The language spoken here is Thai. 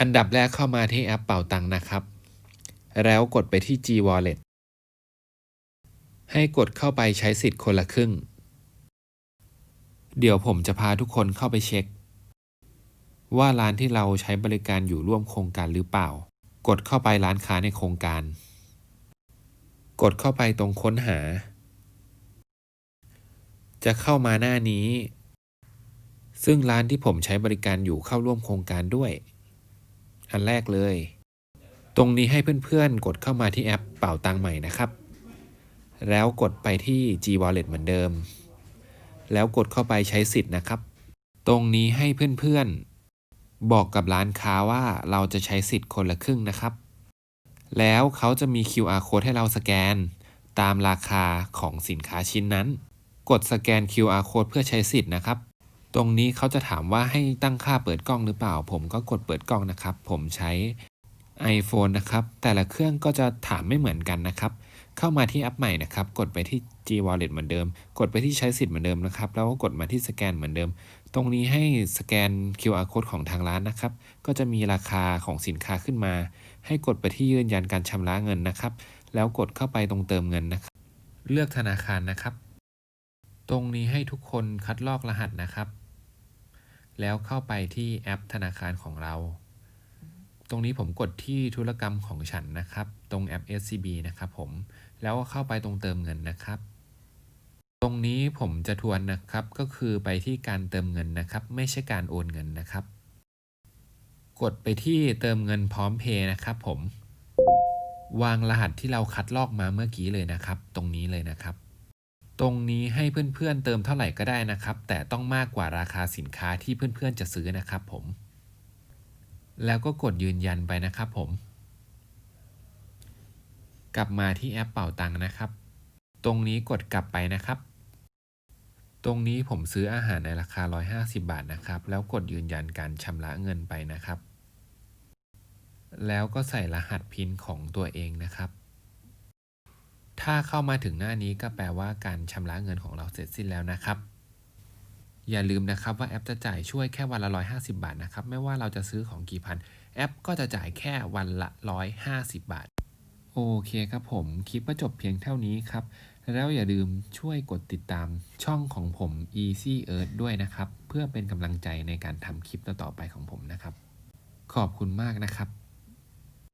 อันดับแรกเข้ามาที่แอปเป่าตังนะครับ แล้วกดไปที่ G Wallet ให้กดเข้าไปใช้สิทธิ์คนละครึ่ง เดี๋ยวผมจะพาทุกคนเข้าไปเช็ค ว่าร้านที่เราใช้บริการอยู่ร่วมโครงการหรือเปล่า กดเข้าไปร้านค้าในโครงการ กดเข้าไปตรงค้นหา จะเข้ามาหน้านี้ ซึ่งร้านที่ผมใช้บริการอยู่เข้าร่วมโครงการด้วย อันแรกเลย ตรงนี้ให้เพื่อนๆ กดเข้ามาที่แอปเป่าตังใหม่นะครับ แล้วกดไปที่ G Wallet เหมือนเดิม แล้วกดเข้าไปใช้สิทธิ์นะครับ ตรงนี้ให้เพื่อนๆ บอกกับร้านค้าว่าเราจะใช้สิทธิ์คนละครึ่งนะครับ แล้วเขาจะมี QR code ให้เราสแกน ตามราคาของสินค้าชิ้นนั้น กดสแกน QR code เพื่อใช้สิทธิ์นะครับ ตรงนี้เขาจะถามว่าให้ตั้งค่าเปิดกล้องหรือเปล่า ผมก็กดเปิดกล้องนะครับ ผมใช้ iPhone นะครับ แต่ละเครื่องก็จะถามไม่เหมือนกันนะครับ เข้ามาที่แอปใหม่นะครับ กดไปที่ G Wallet เหมือนเดิม กดไปที่ใช้สิทธิ์เหมือนเดิมนะครับ แล้วก็กดมาที่สแกนเหมือนเดิม ตรงนี้ให้สแกน QR code ของทางร้านนะครับ ก็จะมีราคาของสินค้าขึ้นมา ให้กดไปที่ยืนยันการชำระเงินนะครับ แล้วกดเข้าไปตรงเติมเงินนะครับ เลือกธนาคารนะครับ ตรงนี้ให้ทุกคนคัดลอกรหัสนะครับ แล้วเข้าไปที่แอปธนาคารของเรา ตรงนี้ผมกดที่ธุรกรรมของฉันนะครับ ตรงแอป SCB นะครับผม แล้วก็เข้าไปตรงเติมเงินนะครับ ตรงนี้ผมจะทวนนะครับ ก็คือไปที่การเติมเงินนะครับ ไม่ใช่การโอนเงินนะครับ กดไปที่เติมเงินพร้อมเพย์นะครับผม วางรหัสที่เราคัดลอกมาเมื่อกี้เลยนะครับ ตรงนี้เลยนะครับ ตรงนี้ให้เพื่อนๆเติมเท่าไหร่ก็ได้นะครับ แต่ต้องมากกว่าราคาสินค้าที่เพื่อนๆจะซื้อนะครับผม แล้วก็กดยืนยันไปนะครับผม กลับมาที่แอปเป่าตังค์นะครับ ตรงนี้กดกลับไปนะครับ ตรงนี้ผมซื้ออาหารในราคา 150 บาทนะครับ แล้วกดยืนยันการชำระเงินไปนะครับ แล้วก็ใส่รหัสพินของตัวเองนะครับ ถ้าเข้ามาถึงหน้านี้ก็แปลว่าการชำระเงินของเราเสร็จสิ้นแล้วนะครับ อย่าลืมนะครับว่าแอปจะจ่ายช่วยแค่วันละ 150 บาทนะครับ ไม่ว่าเราจะซื้อของกี่พัน แอปก็จะจ่ายแค่วันละ 150 บาท โอเคครับผมคลิปก็จบเพียงเท่านี้ครับ แล้วอย่าลืมช่วยกดติดตามช่องของผม Easy Earth ด้วยนะครับ เพื่อเป็นกำลังใจในการทำคลิปต่อๆไปของผมนะครับ ขอบคุณมากนะครับ